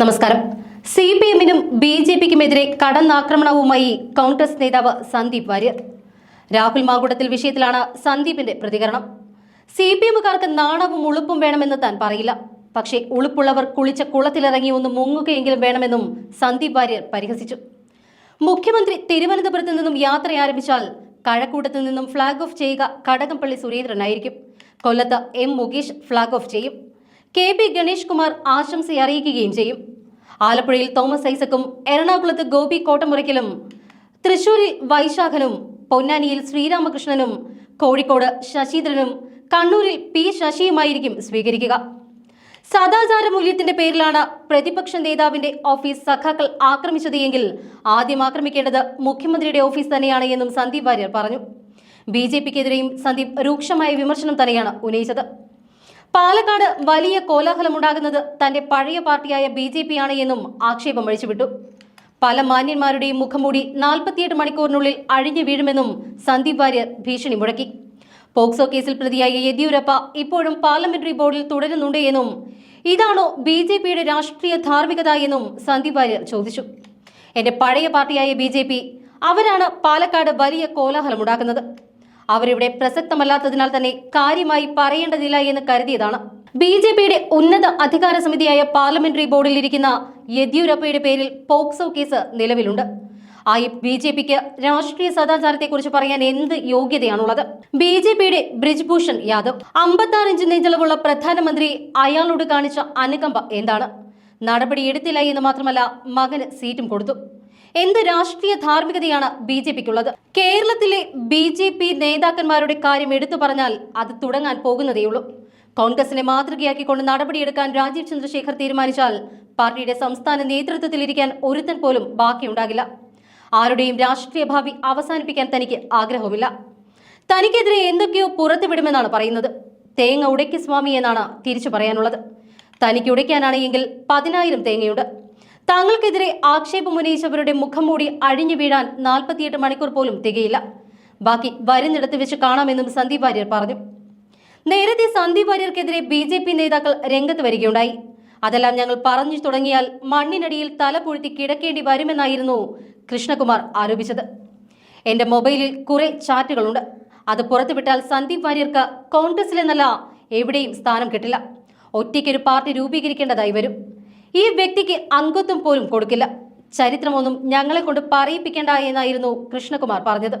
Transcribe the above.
നമസ്കാരം. C P എമ്മിനും B J പിക്കുമെതിരെ കടന്നാക്രമണവുമായി കോൺഗ്രസ് നേതാവ് സന്ദീപ് വാര്യർ. രാഹുൽ മാങ്കുടത്തിൽ വിഷയത്തിലാണ് സന്ദീപിന്റെ പ്രതികരണം. സി പി എമ്മുകാർക്ക് നാണവും ഉളുപ്പും വേണമെന്ന് താൻ പറയില്ല. പക്ഷേ ഉളുപ്പുള്ളവർ കുളിച്ച കുളത്തിലിറങ്ങി ഒന്ന് മുങ്ങുകയെങ്കിലും വേണമെന്നും സന്ദീപ് വാര്യർ പരിഹസിച്ചു. മുഖ്യമന്ത്രി തിരുവനന്തപുരത്ത് നിന്നും യാത്ര ആരംഭിച്ചാൽ കഴക്കൂട്ടത്തിൽ നിന്നും ഫ്ളാഗ് ഓഫ് ചെയ്യുക കടകംപള്ളി സുരേന്ദ്രനായിരിക്കും. കൊല്ലത്ത് എം മുകേഷ് ഫ്ളാഗ് ഓഫ് ചെയ്യും. കെ പി ഗണേഷ് കുമാർ ആശംസ അറിയിക്കുകയും ചെയ്യും. ആലപ്പുഴയിൽ തോമസ് ഐസക്കും എറണാകുളത്ത് ഗോപി കോട്ടമുറയ്ക്കലും തൃശൂരിൽ വൈശാഖനും പൊന്നാനിയിൽ ശ്രീരാമകൃഷ്ണനും കോഴിക്കോട് ശശീന്ദ്രനും കണ്ണൂരിൽ പി ശശിയുമായിരിക്കും സ്വീകരിക്കുക. സദാചാര മൂല്യത്തിന്റെ പേരിലാണ് പ്രതിപക്ഷ നേതാവിന്റെ ഓഫീസ് സഖാക്കൾ ആക്രമിച്ചത് എങ്കിൽ ആദ്യം ആക്രമിക്കേണ്ടത് മുഖ്യമന്ത്രിയുടെ ഓഫീസ് തന്നെയാണ് എന്നും സന്ദീപ് വാര്യർ പറഞ്ഞു. ബി ജെ പിക്കെതിരെയും സന്ദീപ് രൂക്ഷമായ വിമർശനം തന്നെയാണ് ഉന്നയിച്ചത്. പാലക്കാട് വലിയ കോലാഹലമുണ്ടാകുന്നത് തന്റെ പഴയ പാർട്ടിയായ ബി ജെ പി ആണ് എന്നും ആക്ഷേപം അഴിച്ചുവിട്ടു. പല മാന്യന്മാരുടെയും മുഖംമൂടി നാൽപ്പത്തിയെട്ട് മണിക്കൂറിനുള്ളിൽ അഴിഞ്ഞു വീഴുമെന്നും സന്ദീപ് വാര്യർ ഭീഷണി മുഴക്കി. പോക്സോ കേസിൽ പ്രതിയായ യെദ്യൂരപ്പ ഇപ്പോഴും പാർലമെന്ററി ബോർഡിൽ തുടരുന്നുണ്ട് എന്നും ഇതാണോ ബി ജെ പിയുടെ രാഷ്ട്രീയ ധാർമ്മികത എന്നും സന്ദീപ് വാര്യർ ചോദിച്ചു. എന്റെ പഴയ പാർട്ടിയായ ബി ജെ പി അവരാണ് പാലക്കാട് വലിയ കോലാഹലമുണ്ടാക്കുന്നത്. അവരിവിടെ പ്രസക്തമല്ലാത്തതിനാൽ തന്നെ കാര്യമായി പറയേണ്ടതില്ല എന്ന് കരുതിയതാണ്. ബി ജെ പിയുടെ ഉന്നത അധികാര സമിതിയായ പാർലമെന്ററി ബോർഡിൽ ഇരിക്കുന്ന യെദ്യൂരപ്പയുടെ പേരിൽ പോക്സോ കേസ് നിലവിലുണ്ട്. ആ ബി ജെ പിക്ക് രാഷ്ട്രീയ സദാചാരത്തെക്കുറിച്ച് പറയാൻ എന്ത് യോഗ്യതയാണുള്ളത്? ബി ജെ പിയുടെ ബ്രിജ്ഭൂഷൺ യാദവ് അമ്പത്താറ് ഇഞ്ച് നെഞ്ചളവുള്ള പ്രധാനമന്ത്രി അയാളോട് കാണിച്ച അനുകമ്പ എന്താണ്? നടപടി എടുത്തില്ല എന്ന് മാത്രമല്ല മകന് സീറ്റും കൊടുത്തു. എന്ത് രാഷ്ട്രീയ ധാർമ്മികതയാണ് ബി ജെ പിക്കുള്ളത്? കേരളത്തിലെ ബി ജെ പി നേതാക്കന്മാരുടെ കാര്യം എടുത്തു പറഞ്ഞാൽ അത് തുടങ്ങാൻ പോകുന്നതേയുള്ളൂ. കോൺഗ്രസിനെ മാതൃകയാക്കിക്കൊണ്ട് നടപടിയെടുക്കാൻ രാജീവ് ചന്ദ്രശേഖർ തീരുമാനിച്ചാൽ പാർട്ടിയുടെ സംസ്ഥാന നേതൃത്വത്തിലിരിക്കാൻ ഒരുത്തൻ പോലും ബാക്കിയുണ്ടാകില്ല. ആരുടെയും രാഷ്ട്രീയ ഭാവി അവസാനിപ്പിക്കാൻ തനിക്ക് ആഗ്രഹവുമില്ല. തനിക്കെതിരെ എന്തൊക്കെയോ പുറത്തുവിടുമെന്നാണ് പറയുന്നത്. തേങ്ങ ഉടയ്ക്ക് സ്വാമി എന്നാണ് തിരിച്ചു പറയാനുള്ളത്. തനിക്ക് ഉടയ്ക്കാനാണെങ്കിൽ പതിനായിരം തേങ്ങയുണ്ട്. താങ്കൾക്കെതിരെ ആക്ഷേപമുന്നയിച്ചവരുടെ മുഖം മൂടി അഴിഞ്ഞു വീഴാൻ നാൽപ്പത്തിയെട്ട് മണിക്കൂർ പോലും തികയില്ല. ബാക്കി വരുന്നിടത്ത് വെച്ച് കാണാമെന്നും സന്ദീപ് വാര്യർ പറഞ്ഞു. നേരത്തെ സന്ദീപ് വാര്യർക്കെതിരെ ബി ജെ പി നേതാക്കൾ രംഗത്ത് വരികയുണ്ടായി. അതെല്ലാം ഞങ്ങൾ പറഞ്ഞു തുടങ്ങിയാൽ മണ്ണിനടിയിൽ തല പൂഴ്ത്തി കിടക്കേണ്ടി വരുമെന്നായിരുന്നു കൃഷ്ണകുമാർ ആരോപിച്ചത്. എന്റെ മൊബൈലിൽ കുറെ ചാറ്റുകളുണ്ട്. അത് പുറത്തുവിട്ടാൽ സന്ദീപ് വാര്യർക്ക് കോൺഗ്രസിലെന്നല്ല എവിടെയും സ്ഥാനം കിട്ടില്ല. ഒറ്റയ്ക്കൊരു പാർട്ടി രൂപീകരിക്കേണ്ടതായി വരും. ഈ വ്യക്തിക്ക് അംഗത്വം പോലും കൊടുക്കില്ല. ചരിത്രമൊന്നും ഞങ്ങളെ കൊണ്ട് പറയിപ്പിക്കേണ്ട എന്നായിരുന്നു കൃഷ്ണകുമാർ പറഞ്ഞത്.